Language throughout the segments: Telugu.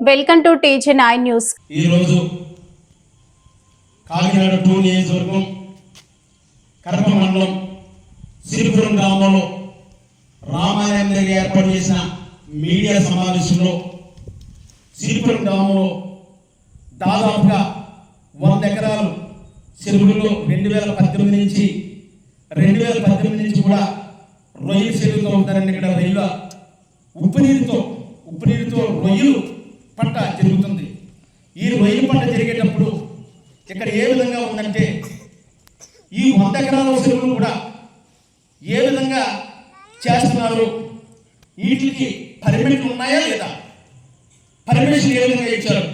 Welcome to TG nine news. ఈ రోజు కాకినాడ టూ నియోజకవర్గం కడప మండలం సిరిపురం గ్రామంలో రామాలయం దగ్గర ఏర్పాటు చేసిన మీడియా సమావేశంలో సిరిపురం గ్రామంలో దాదాపుగా వంద ఎకరాలు చెరువుల్లో రెండు వేల పద్దెనిమిది నుంచి రెండు వేల పద్దెనిమిది నుంచి కూడా రొయ్యలు చెరువుతో ఉంటారండి ఇక్కడ రొయ్యల ఉప్పు నీరుతో ఉప్పు నీరుతో రొయ్యలు పంట జరుగుతుంది. ఈ రొయ్యల పంట జరిగేటప్పుడు ఇక్కడ ఏ విధంగా ఉందంటే ఈ వంద ఎకరాల చెరువులు కూడా ఏ విధంగా చేస్తున్నారు? వీటికి పర్మిట్లు ఉన్నాయా లేదా? పర్మిషన్ ఏ విధంగా ఇచ్చారు?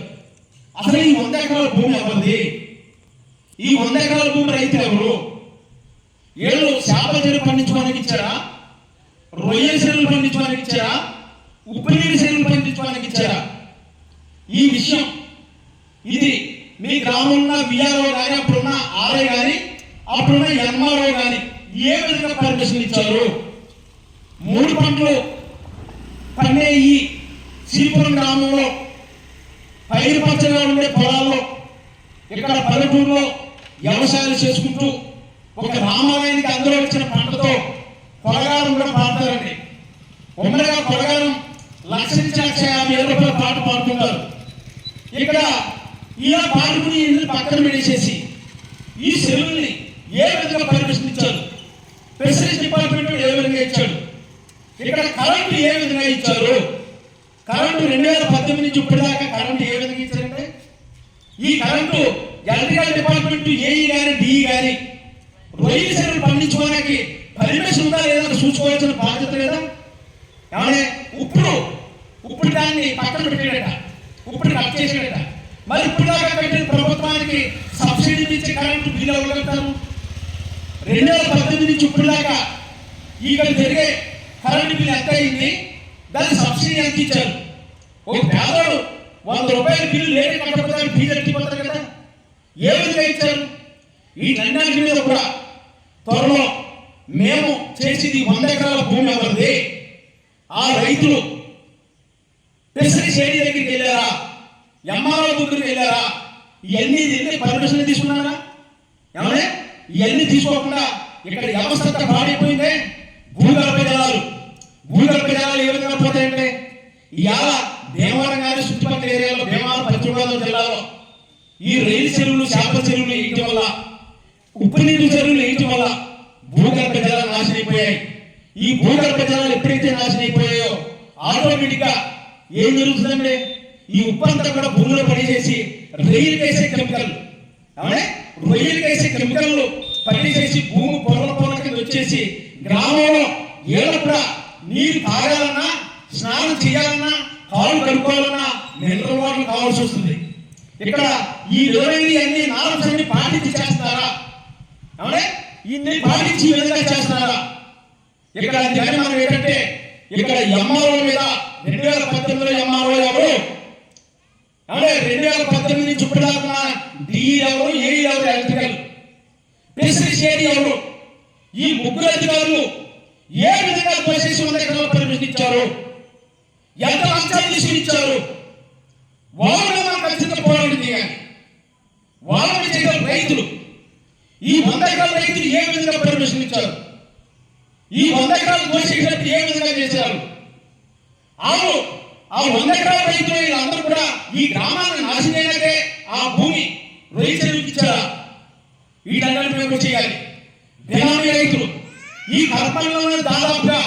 అసలు ఈ వంద ఎకరాల భూమి ఎవరిది? ఈ వంద ఎకరాల భూమి రైతులు ఎవరు? ఏళ్ళు చేపల చెరువు పండించడానికి ఇచ్చారా? రొయ్యల చెరువులు పండించడానికి ఇచ్చారా? ఉప్పు నీరు చెరువులు పండించడానికి ఇచ్చారా? ఈ విషయం ఇది మీ గ్రామంలో బిఆర్ఓ కానీ అప్పుడున్న ఆర్ఐ కానీ అప్పుడున్న ఎంఆర్ఓ కానీ ఏ విధంగా పర్మిషన్ ఇచ్చారు? మూడు పంటలు పండే ఈ శ్రీపురం గ్రామంలో పైరు పచ్చగా ఉండే పొలాల్లో ఇక్కడ పల్లెటూరులో వ్యవసాయాలు చేసుకుంటూ ఒక రామాలయానికి అందులో వచ్చిన పంటతో కొలగారం కూడా పాడతారండి. ఉమ్మడిగా కొలగారం లక్ష నుంచి లక్ష యాభై ఏళ్ళ రూపాయల పాట పాడుతూ ఇక్కడ ఇలా ఇందులో పక్కన పెట్టేసేసి ఈ సెలవుల్ని ఏ విధంగా పర్మిషన్ ఇచ్చారు ఫిషరీస్ డిపార్ట్మెంట్ ఏ విధంగా ఇచ్చాడు ఇక్కడ కరెంటు ఏ విధంగా ఇచ్చారు? కరెంటు రెండు వేల పద్దెనిమిది నుంచి ఇప్పటిదాకా కరెంటు ఏ విధంగా ఇచ్చారంటే ఈ కరెంటు ఎలక్ట్రికల్ డిపార్ట్మెంట్ ఏఈ కానీ డిఈ కానీ రొయ్యల చెరువులు పండించుకోవడానికి పర్మిషన్ ఉందా లేదా చూసుకోవాల్సిన బాధ్యత లేదా? ఏమన్నా ఇప్పుడు ఇప్పుడు దాన్ని పక్కన పెట్టాడట. ఇప్పుడు కట్ చేసేట మరి ఇప్పుడు దాకా పెట్టిన ప్రభుత్వానికి సబ్సిడీ ఇచ్చే కరెంటు బిల్లు ఎవరు రెండు వేల పద్దెనిమిది నుంచి ఇప్పుడు దాకా ఇక్కడ జరిగే కరెంటు బిల్లు ఎంత అయింది? దాన్ని సబ్సిడీ ఎంత ఇచ్చారు? ఒక పేదవాడు వంద రూపాయల బిల్లు లేని కట్టకపోతే ఫీజు ఎట్టిపోతారు కదా? ఏ విధంగా ఇచ్చారు? ఈ రెండాటి మీద కూడా త్వరలో మేము చేసేది వంద ఎకరాల భూమి ఎవరిది? ఆ రైతులు ఇవన్నీ ఎన్ని పర్మిషన్ తీసుకున్నారా? ఏమనే? ఇవన్నీ తీసుకోకుండా ఇక్కడ వ్యవస్థ అంతా పాడైపోయిందే? భూగర్భ జలాలు. భూగర్భ జలాలు ఏ విధంగా పోతాయంటే? ఇవాళ భీమవరం కానీ చుట్టుపక్కల ఏరియాలో భీమవరం పశ్చిమ గోదావరి జిల్లాలో ఈ రైలు చెరువులు చేపల చెరువులు వేయటం వల్ల ఉప్పు నీరు చెరువులు వేయటం వల్ల భూగర్భ జలాలు నాశనం అయిపోయాయి. ఈ భూగర్భ జలాలు ఎప్పుడైతే నాశనం అయిపోయాయో ఆటోమేటిక్గా ఏం జరుగుతుందంటే ఈ ఉప్పు అంతా కూడా భూమిలో పనిచేసి రొయ్యలు వేసే కెమికల్. అవునే రొయ్యలు వేసే కెమికల్ పనిచేసి భూమి పొరల పొరల కింద వచ్చేసి గ్రామంలో ఏళ్ళు కూడా నీరు తాగాలన్నా స్నానం చేయాలన్నా కాళ్ళు కడుక్కోవాలన్నా మినరల్ వాటర్ కావాల్సి వస్తుంది. ఇక్కడ ఈ విలువైన అన్ని నాలుగు అన్ని పాటించి చేస్తారా? అవునే ఇన్ని పాటించి ఈ విధంగా చేస్తారా? ఇక్కడ జగన్ మనం ఏంటంటే ఇక్కడ ఎంఆర్ఓ మీద రెండు వేల పద్దెనిమిదిలో ఎంఆర్ఓ ఎవరు? రెండు వేల పద్దెనిమిది నుంచి ఇప్పటిదాకా డిఈ ఎవరు ఏఈ ఎవరు ఎలక్ట్రికల్? ఫిషరీస్ ఏడి ఎవరు? ఈ ముగ్గురు అధికారులు ఏ విధంగా దోషేసి వంద ఎకరాల పర్మిషన్ ఇచ్చారు? ఎంత లంచాలు తీసుకుని ఇచ్చారు? వాళ్ళు మనం ఖచ్చితంగా పోరాటం చేయాలి. వాళ్ళని చేయగల రైతులు. ఈ వంద ఎకరాల రైతులు ఏ విధంగా పర్మిషన్ ఇచ్చారు? ఈ వంద ఎకరాలు దోషేసినట్టు ఏ విధంగా చేశారు? అవును ఆ వంద ఎకరాల రైతులు ఈ గ్రామాన్ని నాశనైనాకే ఆ భూమి రొయ్య చెరువుకి ఇచ్చారా? వీటన్నిటి మేము చేయాలి. బినామీ రైతులు ఈ కర్పంలోనే దాదాపుగా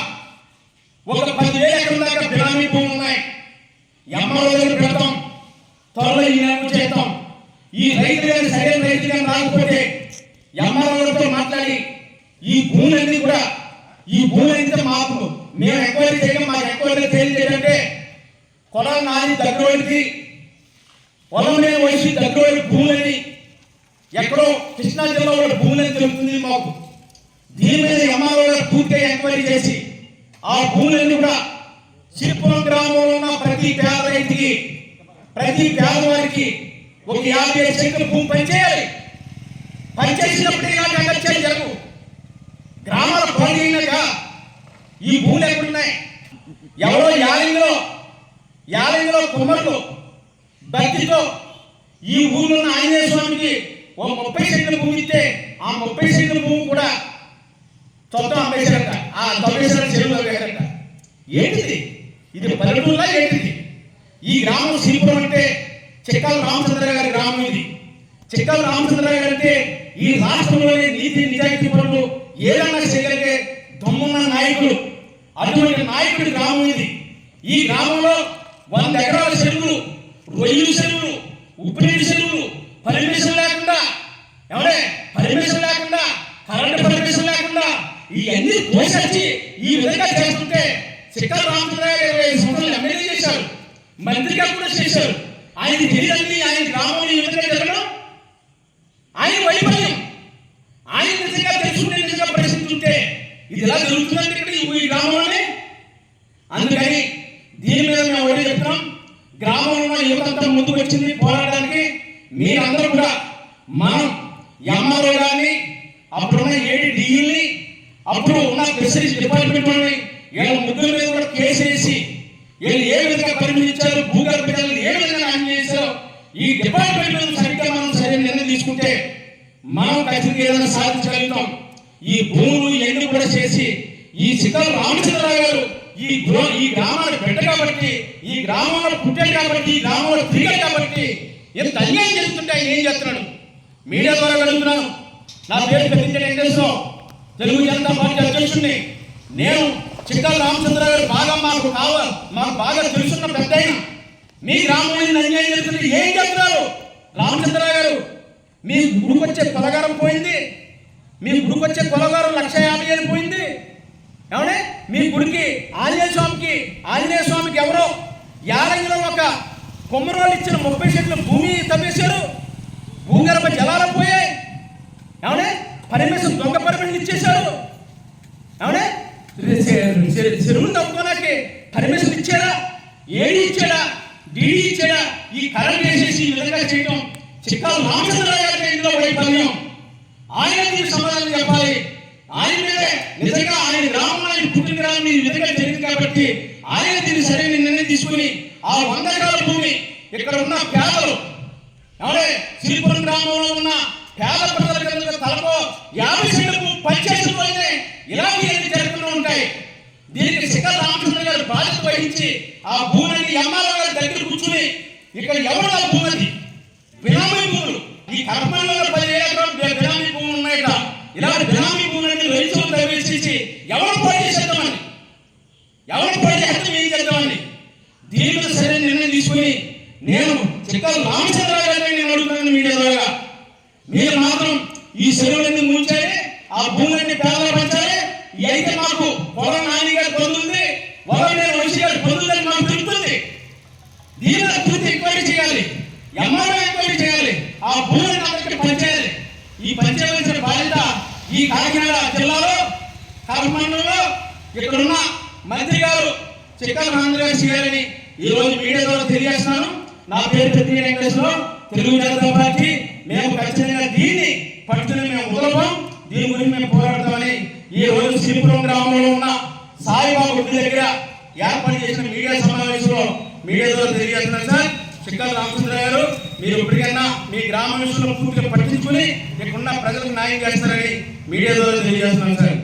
ఒక పదివేల ఎకరం దాకా బినామీ భూములు ఉన్నాయి. ఎంఆర్ఓ పెడతాం. త్వరలో ఈ నెల చేస్తాం. ఈ రైతు గారి సరైన రైతు గారు రాకపోతే ఎంఆర్ఓలతో మాట్లాడి ఈ భూములన్నీ కూడా ఈ భూమి అయితే మాకు మేము ఎంక్వైరీ చేయడం మాకు ఎంక్వైరీ తెలియజేయాలంటే కొలం దగ్గర దగ్గరకి పొలం లేని వయసు దగ్గర భూములని ఎక్కడో కృష్ణా జిల్లా వాళ్ళ భూములని తెలుపుతుంది మాకు. దీని మీద ఎంఆర్ఓ పూర్తిగా ఎంక్వైరీ చేసి ఆ భూములన్నీ కూడా సిరిపురం గ్రామంలో ఉన్న ప్రతి పేద రైతుకి ప్రతి పేదవారికి ఒక యాభై ఐదు సెంట్ల భూమి పనిచేయాలి. పనిచేసినప్పుడు ఇలాంటి అగత్యాలు జరగవు గ్రామాల పోయినాక ఈ భూములు ఎక్కడున్నాయి? ఎవరో యాలింలో యాలింలో కుమ్మర్లు భక్తితో ఈ ఊళ్ళో ఉన్న ఆంజనేయ స్వామికి ఓ ముప్పై సెంట్ల భూమి ఇస్తే ఆ ముప్పై సెంట్ల భూమి కూడా చొత్తం అమ్మేశారట ఆ తొమ్మేశారు చెరువులో వేశారట ఏంటిది? ఇది పల్లెటూరులా ఏంటిది? ఈ గ్రామం శ్రీపురం అంటే చిక్కాల రామచంద్ర గారి గ్రామం ఇది. చిక్కాల రామచంద్ర గారు అంటే ఈ రాష్ట్రంలోని నీతి నిజాయితీ పనులు ఏదైనా చేయగలిగే దమ్మున్న నాయకులు. అటువంటి నాయకుడి గ్రామం ఇది. ఈ గ్రామంలో వంద ఎకరాల చెరువులు రొయ్యలు చెరువులు ఉప్పునీటి చెరువులు పర్మిషన్ లేకుండా ఎవడే పర్మిషన్ లేకుండా కరెంట్ పర్మిషన్ లేకుండా ఇవన్నీ పోషించి ఈ విధంగా చేస్తుంటే చిక్కల రామచంద్రరావు ఇరవై ఐదు సంవత్సరాలు ఎమ్మెల్యే చేశారు మంత్రిగా కూడా చేశారు. ఆయన తెలియదండి ఆయన గ్రామం ఈ విధంగా జరగడం ఆయన వైఫల్యం ఆయన నిజంగా తెలుసుకునే నిజంగా ప్రశ్నిస్తుంటే ఇది ఎలా జరుగుతుందంటే ఇక్కడ ఈ ఈ గ్రామంలోనే అందుకని దీని మీద మేము ఒకటి చెప్తున్నాం గ్రామంలో ఉన్న ముందుకు వచ్చింది పోరాడడానికి మీరందరూ కూడా మనం ఎంఆర్ఓ గారిని అప్పుడున్న ఏడు డిఈల్ని అప్పుడు ఉన్న ఫిషరీస్ డిపార్ట్మెంట్ వాళ్ళని వీళ్ళ ముగ్గురు మీద కూడా కేసు వేసి వీళ్ళు ఏ విధంగా పరిగణించారు భూగర్భ జలాలు ఏ విధంగా న్యాయం చేశారు ఈ డిపార్ట్మెంట్ మీద సరిగ్గా మనం సరైన నిర్ణయం తీసుకుంటే మనం ఖచ్చితంగా ఏదైనా సాధించగలుగుతాం. ఈ భూములు ఎన్ని కూడా చేసి ఈ శిఖర రామచంద్రరావు గారు ఈ ఈ గ్రామాన్ని బిడ్డ కాబట్టి ఈ గ్రామంలో పుట్టాడు కాబట్టి ఈ గ్రామంలో తిరిగాడు కాబట్టి ఎంత అన్యాయం జరుగుతుంటే ఆయన ఏం చేస్తున్నాడు? మీడియా ద్వారా వెళ్తున్నాను. నా పేరు పెద్దింటి వెంకటేశ్వరరావు. తెలుగు జనతా పార్టీ అధ్యక్షుడిని. నేను చిక్కల రామచంద్ర గారు బాగా మాకు కావాలి మాకు బాగా తెలుసున్న పెద్ద మీ గ్రామంలో అన్యాయం జరుగుతుంటే ఏం చెప్తున్నారు రామచంద్ర గారు మీ గుడికొచ్చే కొలగారం పోయింది. మీ గుడికొచ్చే కొలగారం లక్ష యాభై వేలు పోయింది ఏమంటే మీ గుడికి ఆంజనేయ స్వామికి ఆంజనేయ స్వామికి ఎవరో యారంగిలో ఒక కొమ్మరోళ్ళు ఇచ్చిన ముప్పై సెంట్ల భూమి తవ్వేశారు. భూగర్భ జలాలు పోయాయి. ఏమంటే పర్మిషన్ దొంగ పర్మిషన్ ఇచ్చేశారు. చెరువులు తప్పుకోనాకి పర్మిషన్ ఇచ్చారా ఏడి ఇచ్చాడా? డీడీ ఇచ్చాడా? ఈ కరెంట్ వేసేసి ఈ విధంగా చేయడం చిక్కాలు రామచంద్రరావు గారి ఇందులో వైఫల్యం ఆయన సమాధానం చెప్పాలి. ఆయన మీదే నిజంగా పుట్టిన ఈ విధంగా జరిగింది కాబట్టి ఆయన దీన్ని సరైన నిర్ణయం తీసుకుని ఆ వంద ఎకరాల భూమి ఇక్కడ ఉన్న పేదలు ఎవరే శ్రీపురం గ్రామంలో ఉన్న పేద ప్రజల తలకో యాభై సెంట్లకు పంచాయతీలు అయితే ఇలాంటివన్నీ జరుగుతూ ఉంటాయి. దీనికి శిఖర రామకృష్ణ గారు బాధ్యత వహించి ఆ భూమిని ఎంఆర్ఓ గారి దగ్గర కూర్చుని ఇక్కడ ఎవరు ఆ భూమిది బినామీ భూములు. ఈ కర్మంలో పదివేల ఎకరాలు బినామీ భూములు ఉన్నాయట. ఇలాంటి బినామీ భూములని రైతులు ప్రవేశించి ఎవరు పోటీ చేద్దామని ఎవరు పోటీ చేద్దాం ఏం చేద్దామని దీని మీద సరైన నిర్ణయం తీసుకుని నేను చిక్కల రామచంద్రరావు గారిని నేను అడుగుతున్నాను మీడియా ద్వారా. మీరు మాత్రం ఈ చెరువులన్నీ ముంచాలి ఆ భూములన్నీ పేదలు పంచాలి. అయితే మాకు పొలం నాని గారి పొందుంది పొలం నేను వంశీ గారి పొందుందని మాకు తెలుస్తుంది దీని మీద పూర్తి ఎంక్వైరీ చేయాలి ఎంఆర్ఓ ఎంక్వైరీ చేయాలి ఆ భూమిని అందరికీ పంచేయాలి ఈ పంచేయాల్సిన బాధ్యత ఈ కాకినాడ జిల్లాలో కర్మండలంలో ఇక్కడున్న మంత్రి గారు చిక్కల మహేంద్ర గారు చేయాలని ఈ మీడియా ద్వారా తెలియజేస్తున్నాను. నా పేరు పెద్ద వెంకటేశ్వరరావు. తెలుగు జనతా పార్టీ. మేము ఖచ్చితంగా దీన్ని పట్టుకుని మేము వదలబోం దీని గురించి మేము పోరాడతామని ఈ రోజు శ్రీపురం గ్రామంలో ఉన్న సాయిబాబా గుడి దగ్గర ఏర్పాటు చేసిన మీడియా సమావేశంలో మీడియా ద్వారా తెలియజేస్తున్నాను సార్. చిక్కల రామచంద్ర గారు మీరు ఇప్పటికైనా మీ గ్రామ విషయంలో పూర్తిగా పట్టించుకుని మీకున్న ప్రజలకు న్యాయం చేస్తారని మీడియా ద్వారా తెలియజేస్తున్నాను సార్.